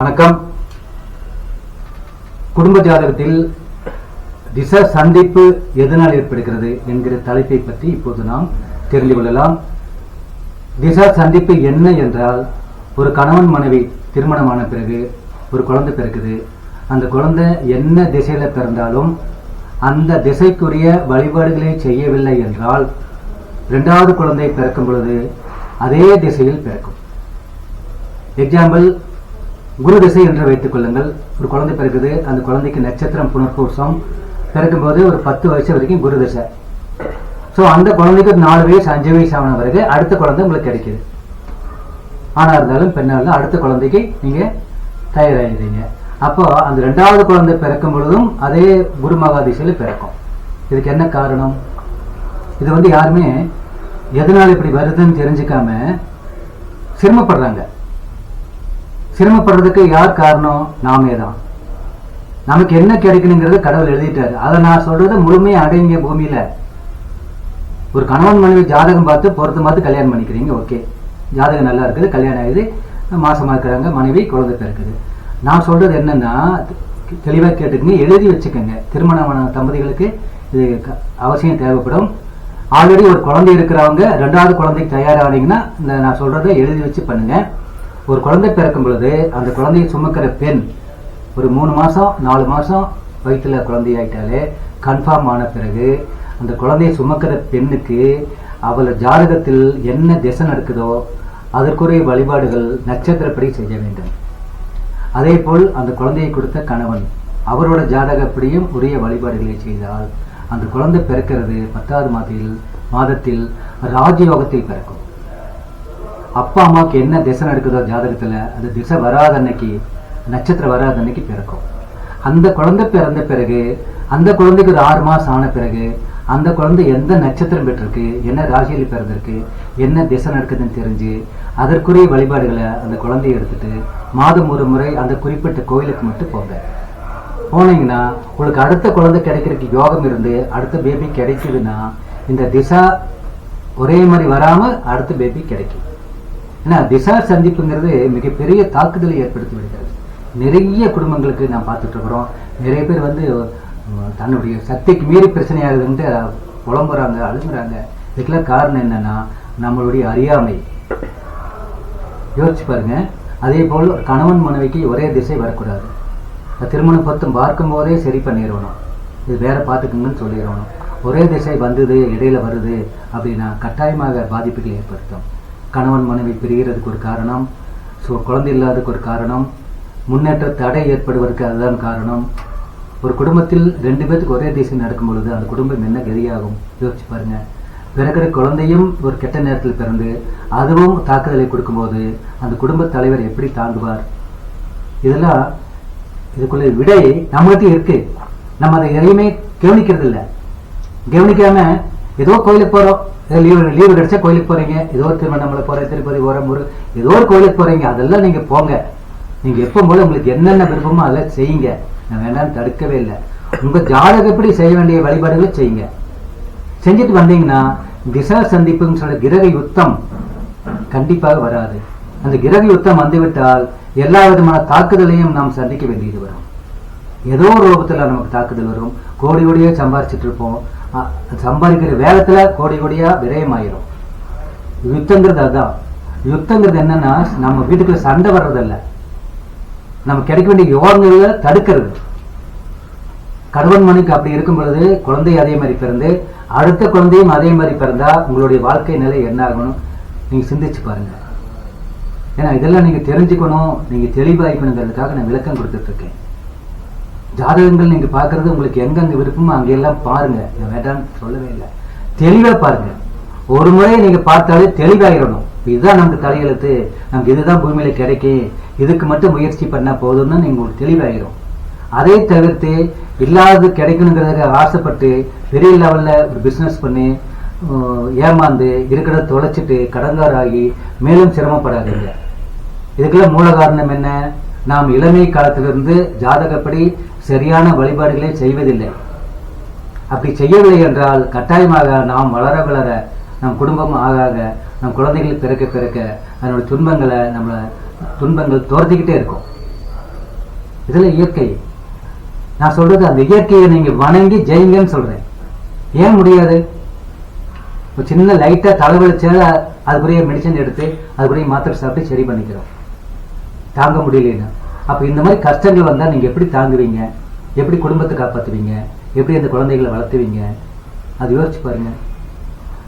வணக்கம். குடும்ப ஜாதகத்தில் திச சந்திப்பு எதனால் ஏற்படுகிறது என்கிற தலைப்பை பற்றி இப்போது நாம் தெரிந்து கொள்ளலாம். திச சந்திப்பு என்ன என்றால் ஒரு கணவன் மனைவி திருமணமான பிறகு ஒரு குழந்தை பிறகுது அந்த குழந்தை என்ன திசையில பிறந்தாலும் அந்த திசைக்குரிய வழிபாடுகளை செய்யவில்லை என்றால் இரண்டாவது குழந்தை பிறக்கும் பொழுது அதே திசையில் பிறக்கும். எக்ஸாம்பிள் குரு திசை என்று வைத்துக் கொள்ளுங்கள். ஒரு குழந்தை பிறகுது அந்த குழந்தைக்கு நட்சத்திரம் புனர்பூசம். பிறக்கும்போது ஒரு பத்து வருஷம் வரைக்கும் குரு திசை. ஸோ அந்த குழந்தைக்கு ஒரு நாலு வயசு அஞ்சு வயசு ஆன பிறகு அடுத்த குழந்தை உங்களுக்கு கிடைக்குது. ஆனா இருந்தாலும் பெண்ணா இருந்தாலும் அடுத்த குழந்தைக்கு நீங்க தயாராகிறீங்க. அப்போ அந்த ரெண்டாவது குழந்தை பிறக்கும் பொழுதும் அதே குரு மகா திசையில பிறக்கும். இதுக்கு என்ன காரணம்? இது வந்து யாருமே எதனால இப்படி வருதுன்னு தெரிஞ்சுக்காம சிரமப்படுறாங்க. சிரமப்படுறதுக்கு யார் காரணம்? நாமே தான். நமக்கு என்ன கிடைக்கணுங்கிறத கடவுள் எழுதிட்டாரு. அதை நான் சொல்றது முழுமையை அடையுங்க பூமியில ஒரு கணவன் மனைவி ஜாதகம் பார்த்து பொறுத்து பார்த்து கல்யாணம் பண்ணிக்கிறீங்க ஓகே. ஜாதகம் நல்லா இருக்குது கல்யாணம் ஆகுது மாசமா இருக்கிறாங்க மனைவி குழந்தை பிறக்குது. நான் சொல்றது என்னன்னா தெளிவா கேட்டுக்கங்க எழுதி வச்சுக்கோங்க. திருமணமான தம்பதிகளுக்கு இது க- அவசியம் தேவைப்படும். ஆல்ரெடி ஒரு குழந்தை இருக்கிறவங்க ரெண்டாவது குழந்தைக்கு தயாரானீங்கன்னா இந்த நான் சொல்றதை எழுதி வச்சு பண்ணுங்க. ஒரு குழந்தை பிறக்கும் பொழுது அந்த குழந்தையை சுமக்கிற பெண் ஒரு மூணு மாசம் நாலு மாசம் வயிற்றுல குழந்தையாயிட்டாலே கன்ஃபார்ம் ஆன பிறகு அந்த குழந்தையை சுமக்கிற பெண்ணுக்கு அவள ஜாதகத்தில் என்ன திசை நடக்குதோ அதற்குரிய வழிபாடுகள் நட்சத்திரப்படி செய்ய வேண்டும். அதே போல் அந்த குழந்தையை கொடுத்த கணவன் அவரோட ஜாதகப்படியும் உரிய வழிபாடுகளை செய்தால் அந்த குழந்தை பிறக்கிறது பத்தாவது மாதத்தில் மாதத்தில் ராஜயோகத்தில் பிறக்கும். அப்பா அம்மாவுக்கு என்ன திசை நடக்குதோ ஜாதகத்துல அந்த திசை வராத அன்னைக்கு நட்சத்திரம் வராத அன்னைக்கு பிறக்கும். அந்த குழந்தை பிறந்த பிறகு அந்த குழந்தைக்கு ஒரு ஆறு மாசம் ஆன பிறகு அந்த குழந்தை எந்த நட்சத்திரம் பெற்றிருக்கு என்ன ராசியில் பிறந்திருக்கு என்ன திசை நடக்குதுன்னு தெரிஞ்சு அதற்குரிய வழிபாடுகளை அந்த குழந்தையை எடுத்துட்டு மாதம் ஒரு முறை அந்த குறிப்பிட்ட கோயிலுக்கு மட்டும் போங்க. போனீங்கன்னா உங்களுக்கு அடுத்த குழந்தை கிடைக்கிறதுக்கு யோகம் இருந்து அடுத்த பேபி கிடைக்குதுன்னா இந்த திசா ஒரே மாதிரி வராம அடுத்த பேபி கிடைக்கும். ஏன்னா திசா சந்திப்புங்கிறது மிகப்பெரிய தாக்குதலை ஏற்படுத்தி விடுகிறது நிறைய குடும்பங்களுக்கு நான் பார்த்துட்டு இருக்கிறோம் நிறைய பேர் வந்து தன்னுடைய சக்திக்கு மீறி பிரச்சனையாகுதுன்ட்டு புலம்புறாங்க அழுகுறாங்க. இதுக்கெல்லாம் காரணம் என்னன்னா நம்மளுடைய அறியாமை. யோசிச்சு பாருங்க. அதே போல் கணவன் மனைவிக்கு ஒரே திசை வரக்கூடாது. திருமணம் பொருத்தம் பார்க்கும் போதே சரி பண்ணிடணும். இது வேற பார்த்துக்குங்கன்னு சொல்லிடணும். ஒரே திசை வந்தது இடையில வருது அப்படின்னா கட்டாயமாக பாதிப்புகளை ஏற்படுத்தும். கணவன் மனைவி பிரிகிறதுக்கு ஒரு காரணம் ஸோ குழந்தை இல்லாததுக்கு ஒரு காரணம் முன்னேற்ற தடை ஏற்படுவதற்கு அதுதான் காரணம். ஒரு குடும்பத்தில் ரெண்டு பேத்துக்கு ஒரே திசை நடக்கும் பொழுது அந்த குடும்பம் என்ன கதியாகும்? யோசிச்சு பாருங்க. பிறகுற குழந்தையும் ஒரு கெட்ட நேரத்தில் பிறந்து அதுவும் தாக்குதலை கொடுக்கும்போது அந்த குடும்ப தலைவர் எப்படி தாங்குவார்? இதெல்லாம் இதுக்குள்ள விடை நம்மகிட்ட இருக்கு. நம்ம அதை எதையுமே கவனிக்கிறது இல்லை கவனிக்காம ஏதோ கோயிலுக்கு போறோம். லீவு லீவு கிடைச்சா கோயிலுக்கு போறீங்க. ஏதோ திருவண்ணாமலை போறேன் திருப்பதி போறேன் முரு ஏதோ ஒரு கோயிலுக்கு போறீங்க. அதெல்லாம் நீங்க போங்க. நீங்க எப்போ போல உங்களுக்கு என்னென்ன விருப்பமோ அதெல்லாம் செய்யுங்க. நான் வேண்டாம்னு தடுக்கவே இல்லை. உங்க ஜாதகப்படி செய்ய வேண்டிய வழிபாடுகளை செய்யுங்க. செஞ்சுட்டு வந்தீங்கன்னா திசா சந்திப்புன்னு சொல்ற கிரக யுத்தம் கண்டிப்பாக வராது. அந்த கிரக யுத்தம் வந்துவிட்டால் எல்லா விதமான தாக்குதலையும் நாம் சந்திக்க வேண்டியது வரும். ஏதோ ஒரு ரூபத்துல நமக்கு தாக்குதல் வரும். கோடி கோடியே சம்பாரிச்சிட்டு இருப்போம். சம்பாதிக்கிற வேகத்துல கோடி கோடியா விரயமாயிரும். யுத்தங்கிறது அதான். யுத்தங்கிறது என்னன்னா நம்ம வீட்டுக்குள்ள சண்டை வர்றதல்ல. நம்ம கிடைக்க வேண்டிய யோகங்களை தடுக்கிறது. கணவன் மனைக்கு அப்படி இருக்கும் பொழுது குழந்தை அதே மாதிரி பிறந்து அடுத்த குழந்தையும் அதே மாதிரி பிறந்தா உங்களுடைய வாழ்க்கை நிலை என்ன ஆகணும்? நீங்க சிந்திச்சு பாருங்க. ஏன்னா இதெல்லாம் நீங்க தெரிஞ்சுக்கணும் நீங்க தெளிவாய்க்கணுங்கிறதுக்காக நான் விளக்கம் கொடுத்துட்டு இருக்கேன். ஜாதகங்கள் நீங்க பாக்குறது உங்களுக்கு எங்கெங்க விருப்பமோ அங்கெல்லாம் பாருங்க. நான் வேண்டாம்னு சொல்லவே இல்லை. தெளிவா பாருங்க. ஒரு முறை நீங்க பார்த்தாலே தெளிவாயிடணும் இதுதான் நமக்கு தலையெழுத்து. நமக்கு இதுதான் பூமியில கிடைக்கும் இதுக்கு மட்டும் முயற்சி பண்ணா போதும்னு நீங்க உங்களுக்கு தெளிவாயிரும். அதை தவிர்த்து இல்லாதது கிடைக்கணுங்கிறதுக்கு ஆசைப்பட்டு பெரிய லெவல்ல ஒரு பிசினஸ் பண்ணி ஏமாந்து இருக்கிறத தொலைச்சிட்டு கடங்காராகி மேலும் சிரமப்படாதீங்க. இதுக்கெல்லாம் மூல காரணம் என்ன? நாம் இளமை காலத்திலிருந்து ஜாதகப்படி சரியான வழிபாடுகளை செய்வதில்லை. அப்படி செய்யவில்லை என்றால் கட்டாயமாக நாம் வளர வளர நம் குடும்பம் ஆக ஆக நம் குழந்தைகள் பிறக்க பிறக்க அதனோட துன்பங்களை நம்மளை துன்பங்கள் துரத்திக்கிட்டே இருக்கும். இதுல இயற்கை. நான் சொல்றது அந்த இயற்கையை நீங்க வணங்கி ஜெயிங்கன்னு சொல்றேன். ஏன் முடியாது? ஒரு சின்ன லைட்டா தலைவலிச்சா அதுக்குரிய மெடிசன் எடுத்து அதுக்குரிய மாத்திரை சாப்பிட்டு சரி பண்ணிக்கிறோம். தாங்க முடியலன்னா. அப்ப இந்த மாதிரி கஷ்டங்கள் வந்தா நீங்க எப்படி தாங்குவீங்க? எப்படி குடும்பத்தை காப்பாத்துவீங்க? எப்படி அந்த குழந்தைகளை வளர்த்துவீங்க? அது யோசிச்சு பாருங்க.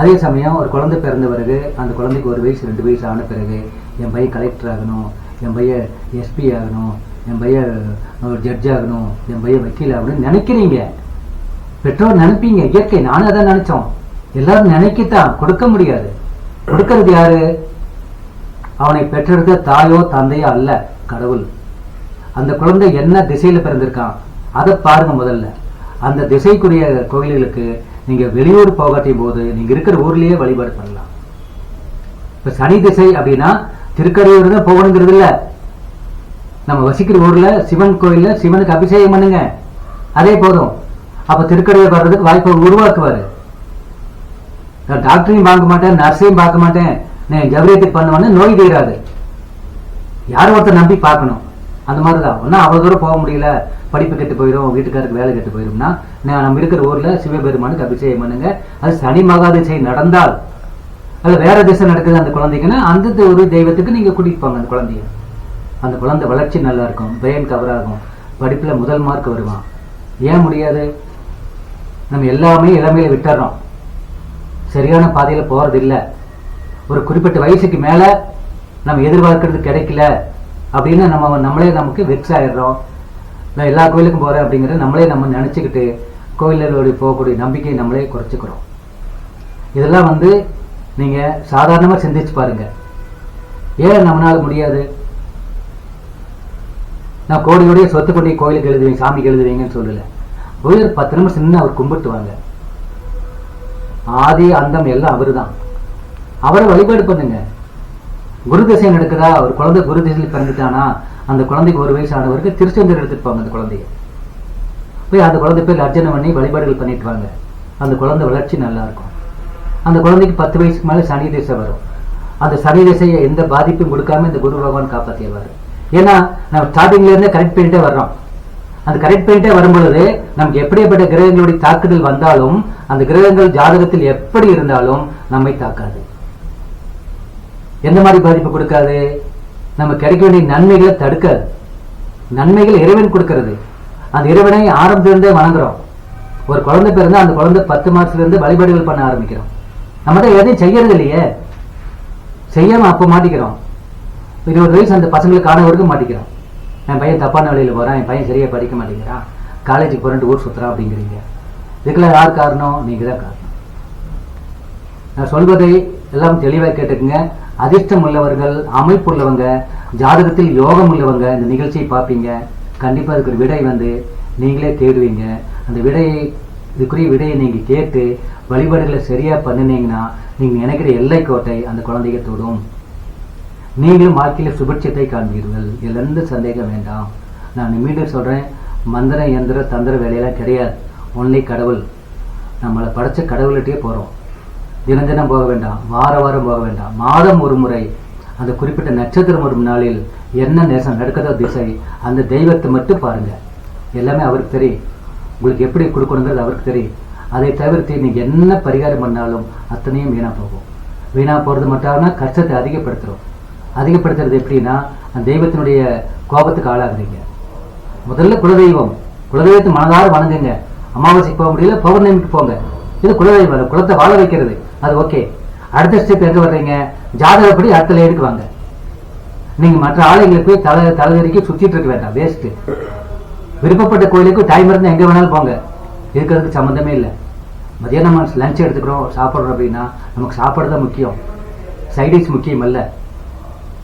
அதே சமயம் ஒரு குழந்தை பிறந்த பிறகு அந்த குழந்தைக்கு ஒரு வயசு ரெண்டு வயசு ஆன பிறகு என் பையன் கலெக்டர் ஆகணும் என் பையன் எஸ்பி ஆகணும் என் பையன் ஜட்ஜ் ஆகணும் என் பையன் வக்கீல் ஆகணும்னு நினைக்கிறீங்க. பெற்றோர் நினைப்பீங்க இயற்கை. நானும் அதான் நினைச்சோம். எல்லாரும் நினைக்கத்தான் கொடுக்க முடியாது. கொடுக்கறது யாரு? அவனை பெற்றெடுத்த தாயோ தந்தையோ அல்ல கடவுள். அந்த குழந்தை என்ன திசையில பிறந்திருக்கான் அதை பாருங்க முதல்ல. அந்த திசைக்குரிய கோயில்களுக்கு நீங்க வெளியூர் போகாட்டியும் போது நீங்க இருக்கிற ஊர்லயே வழிபாடு பண்ணலாம். இப்ப சனி திசை அப்படின்னா திருக்கடையூர் தான் போகணுங்கிறது இல்ல. நம்ம வசிக்கிற ஊர்ல சிவன் கோயில்ல சிவனுக்கு அபிஷேகம் பண்ணுங்க. அதே போதும். அப்ப திருக்கடையூர் வர்றதுக்கு வாய்ப்பை உருவாக்குவாரு. நான் டாக்டரையும் பார்க்க மாட்டேன் நர்ஸையும் பார்க்க மாட்டேன். நான் ஜவரியத்துக்கு பண்ணுவேன்னு நோய் தீராது. யார் ஒருத்தர் நம்பி பார்க்கணும். அந்த மாதிரி தான் ஒன்றா அவ்வளோ தூரம் போக முடியல படிப்பு கெட்டு போயிடும் வீட்டுக்காருக்கு வேலை கெட்டு போயிடும்னா நம்ம இருக்கிற ஊர்ல சிவபெருமானுக்கு அபிஷேகம் பண்ணுங்க. அது சனி மகாதிசை நடந்தால் அது வேற திசை நடக்குது அந்த குழந்தைக்குன்னா அந்த ஒரு தெய்வத்துக்கு நீங்க கூட்டிட்டு போங்க அந்த குழந்தைய. அந்த குழந்தை வளர்ச்சி நல்லா இருக்கும் பிரெயின் கவர் ஆகும் படிப்புல முதல் மார்க் வருவான். ஏன் முடியாது? நம்ம எல்லாமே இளமையில விட்டுறோம். சரியான பாதையில போகிறது இல்லை ஒரு குறிப்பிட்ட வயசுக்கு மேல நம்ம எதிர்பார்க்கறது கிடைக்கல. அப்படின்னு நம்ம நம்மளே நமக்கு வெக்ஸ் ஆயிடுறோம். நான் எல்லா கோயிலுக்கும் போறேன் அப்படிங்கறத நம்மளே நம்ம நினைச்சுக்கிட்டு கோயில்களோட போகக்கூடிய நம்பிக்கையை நம்மளே குறைச்சிக்கிறோம். இதெல்லாம் வந்து நீங்க சாதாரணமா சிந்திச்சு பாருங்க. ஏன் நம்மளால் முடியாது? நான் கோடி கோடிய சொத்து கொண்டு கோயிலுக்கு எழுதுவீங்க சாமிக்கு எழுதுவீங்கன்னு சொல்லல. போய் ஒரு பத்து நிமிஷம் நின்று அவர் கும்பிட்டுவாங்க. ஆதி அந்தம் எல்லாம் அவருதான். அவரை வழிபாடு பண்ணுங்க. குரு திசை நடக்குதா? ஒரு குழந்தை குரு திசையில் பிறந்துட்டானா? அந்த குழந்தைக்கு ஒரு வயசு ஆனவருக்கு திருச்செந்தூர் எடுத்துட்டு போங்க அந்த குழந்தைய. போய் அந்த குழந்தை போய் அர்ச்சனை பண்ணி வழிபாடுகள் பண்ணிட்டு வாங்க. அந்த குழந்தை வளர்ச்சி நல்லா இருக்கும் அந்த குழந்தைக்கு பத்து வயசுக்கு மேல சனி திசை வரும். அந்த சனி திசையை எந்த பாதிப்பும் கொடுக்காம இந்த குரு பகவான் காப்பாற்றிடுவார் ஏன்னா நம்ம ஸ்டார்டிங்ல இருந்தே கரெக்ட் பண்ணிட்டே வர்றோம். அந்த கரெக்ட் பண்ணிட்டே வரும்பொழுது நமக்கு எப்படிப்பட்ட கிரகங்களுடைய தாக்குதல் வந்தாலும் அந்த கிரகங்கள் ஜாதகத்தில் எப்படி இருந்தாலும் நம்மை தாக்காது. எந்த மாதிரி பாதிப்பு கொடுக்காது? நம்ம கிடைக்க வேண்டிய நன்மைகளை தடுக்காது. நன்மைகள் இறைவன் கொடுக்கறது. அந்த இறைவனை ஆரம்பத்திலிருந்தே வணங்குறோம். ஒரு குழந்தை பிறந்தா அந்த குழந்தை பத்து மாசத்துல இருந்து வழிபாடுகள் பண்ண ஆரம்பிக்கிறோம். நம்ம தான் எதையும் செய்யறது இல்லையே. செய்யாம அப்போ மாட்டிக்கிறோம். இருபது வயசு அந்த பசங்களுக்கு ஆனவருக்கும் மாட்டிக்கிறோம். என் பையன் தப்பான வழியில போறான் என் பையன் சரியா படிக்க மாட்டேங்கிறான் காலேஜுக்கு போகிறேன் ஊர் சுத்துறான் அப்படிங்கிறீங்க. இதுக்கெல்லாம் யார் காரணம்? நீங்க தான் காரணம். நான் சொல்வதை எல்லாம் தெளிவாக கேட்டுக்குங்க. அதிர்ஷ்டம் உள்ளவர்கள் அமைப்பு உள்ளவங்க ஜாதகத்தில் யோகம் உள்ளவங்க இந்த நிகழ்ச்சியை பார்ப்பீங்க. கண்டிப்பா இருக்கிற விடை வந்து நீங்களே தேடுவீங்க. அந்த விடையை இதுக்குரிய விடையை நீங்க கேட்டு வழிபாடுகளை சரியா பண்ணினீங்கன்னா நீங்க நினைக்கிற எல்லை கோட்டை அந்த குழந்தைய தொடும். நீங்களும் வாழ்க்கையில் சுபிட்சத்தை காண்பீர்கள். இதுல எந்த சந்தேகம் வேண்டாம். நான் மீண்டும் சொல்றேன் மந்திர எந்திர தந்திர வேலையெல்லாம் கிடையாது. ஒன்லி கடவுள். நம்மளை படைச்ச கடவுள்கிட்டயே போறோம். தினம் தினம் போக வேண்டாம் வார வாரம் போக வேண்டாம். மாதம் ஒரு முறை அந்த குறிப்பிட்ட நட்சத்திரம் ஒரு நாளில் என்ன நேசம் நடக்குதோ திசை அந்த தெய்வத்தை மட்டும் பாருங்க. எல்லாமே அவருக்கு தெரியும். உங்களுக்கு எப்படி கொடுக்கணுங்கிறது அவருக்கு தெரியும். அதை தவிர்த்து நீங்க என்ன பரிகாரம் பண்ணாலும் அத்தனையும் வீணா போகும். வீணா போறது மட்டும் கஷ்டத்தை அதிகப்படுத்துறோம். அதிகப்படுத்துறது எப்படின்னா அந்த தெய்வத்தினுடைய கோபத்துக்கு ஆளாகுறீங்க முதல்ல குலதெய்வம். குலதெய்வத்தை மனதார வணங்குங்க. அமாவாசைக்கு போக முடியல பௌர்ணமிக்கு போங்க. இது குலதெய்வம் குலத்தை வாழ வைக்கிறது. அது ஓகே அடுத்த ஸ்டெப் எங்க வர்றீங்க? ஜாதகப்படி அடுத்த லேடுக்கு வாங்க. நீங்க மற்ற ஆலயங்களுக்கு போய் தலை தலைவரிக்கு சுத்திட்டு இருக்க வேண்டாம் வேஸ்ட் விருப்பப்பட்ட கோயிலுக்கு டைம் இருந்து எங்க வேணாலும் போங்க. இருக்கிறதுக்கு சம்மந்தமே இல்லை. மதியானம் நம்ம லஞ்ச் எடுத்துக்கிறோம் சாப்பிட்றோம் அப்படின்னா நமக்கு சாப்பாடு தான் முக்கியம். சைடிஷ் முக்கியம் அல்ல.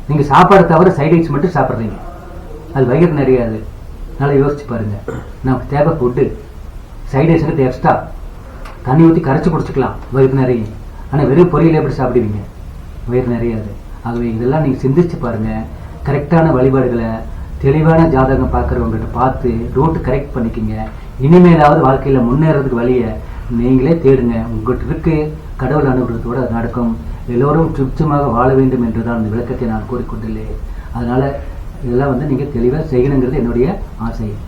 நீங்க சாப்பாடு தவிர சைடிஷ் மட்டும் சாப்பிட்றீங்க. அது வயிறு நிறையாது. நல்லா யோசிச்சு பாருங்க. நமக்கு தேவை ஃபுட்டு சைடிஷ்க்கு எக்ஸ்ட்ரா தண்ணி ஊற்றி கரைச்சி குடிச்சிக்கலாம். வயிறு நிறைய ஆனால் வெறும் பொரியல் எப்படி சாப்பிடுவீங்க? வயிறு நிறையாது. ஆகவே இதெல்லாம் நீங்கள் சிந்திச்சு பாருங்க. கரெக்டான வழிபாடுகளை தெளிவான ஜாதகம் பார்க்குறவங்ககிட்ட பார்த்து ரூட்டு கரெக்ட் பண்ணிக்கிங்க. இனிமேலாவது வாழ்க்கையில் முன்னேறதுக்கு வழியை நீங்களே தேடுங்க. உங்கள்கிட்ட இருக்கு. கடவுள் அனுகிரகத்தோடு அது நடக்கும். எல்லோரும் சுட்சமாக வாழ வேண்டும் என்றுதான் அந்த விளக்கத்தை நான் கூறிக்கொண்டுள்ளேன். அதனால் இதெல்லாம் வந்து நீங்கள் தெளிவாக செய்யணுங்கிறது என்னுடைய ஆசை.